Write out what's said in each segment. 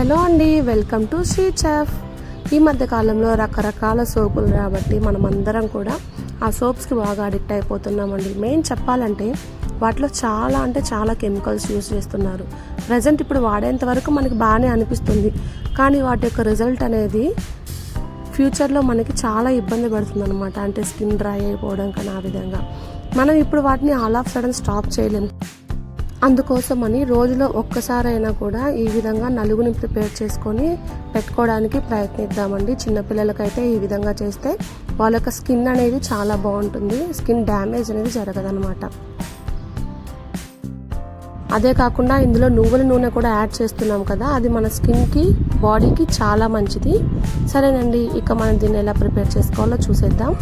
Hello అండి welcome to Shri chef ఈ మధ్య కాలంలో రకరకాల సోపులు కాబట్టి మనం అందరం కూడా ఆ సోప్స్కి బాగా అడిక్ట్ అయిపోతున్నామండి. మెయిన్ చెప్పాలంటే వాటిలో చాలా అంటే చాలా కెమికల్స్ యూస్ చేస్తున్నారు. ప్రజెంట్ ఇప్పుడు వాడేంత వరకు మనకి బాగానే అనిపిస్తుంది. కానీ వాటి యొక్క రిజల్ట్ అనేది ఫ్యూచర్లో మనకి చాలా ఇబ్బంది పడుతుంది అనమాట అంటే స్కిన్ డ్రై అయిపోవడం కానీ ఆ విధంగా. మనం ఇప్పుడు వాటిని ఆల్ ఆఫ్ సడన్ స్టాప్ చేయలేము అందుకోసమని రోజులో ఒక్కసారైనా కూడా ఈ విధంగా నలుగుని ప్రిపేర్ చేసుకొని పెట్టుకోవడానికి ప్రయత్నిద్దామండి. చిన్నపిల్లలకైతే ఈ విధంగా చేస్తే వాళ్ళ యొక్క స్కిన్ అనేది చాలా బాగుంటుంది. స్కిన్ డ్యామేజ్ అనేది జరగదనమాట అదే కాకుండా ఇందులో నువ్వుల నూనె కూడా యాడ్ చేస్తున్నాం కదా అది మన స్కిన్కి బాడీకి చాలా మంచిది. సరేనండి ఇక మనం దీన్ని ఎలా ప్రిపేర్ చేసుకోవాలో చూసేద్దాం.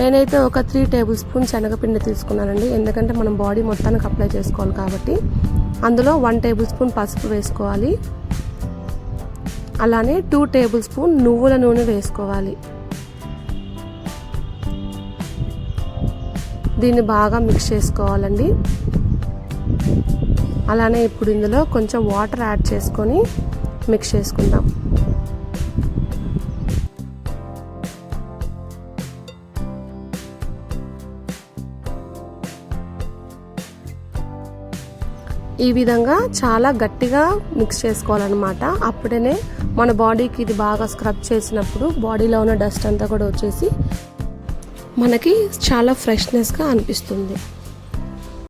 నేనైతే ఒక త్రీ టేబుల్ స్పూన్ శనగపిండి తీసుకున్నానండి. ఎందుకంటే మనం బాడీ మొత్తానికి అప్లై చేసుకోవాలి కాబట్టి. అందులో వన్ టేబుల్ స్పూన్ పసుపు వేసుకోవాలి. అలానే టూ టేబుల్ స్పూన్ నువ్వుల నూనె వేసుకోవాలి. దీన్ని బాగా మిక్స్ చేసుకోవాలండి. అలానే ఇప్పుడు ఇందులో కొంచెం వాటర్ యాడ్ చేసుకొని మిక్స్ చేసుకుందాం. ఈ విధంగా చాలా గట్టిగా మిక్స్ చేసుకోవాలన్నమాట. అప్పుడనే మన బాడీకి ఇది బాగా స్క్రబ్ చేసినప్పుడు బాడీలో ఉన్న డస్ట్ అంతా కూడా వచ్చేసి మనకి చాలా ఫ్రెష్నెస్గా అనిపిస్తుంది.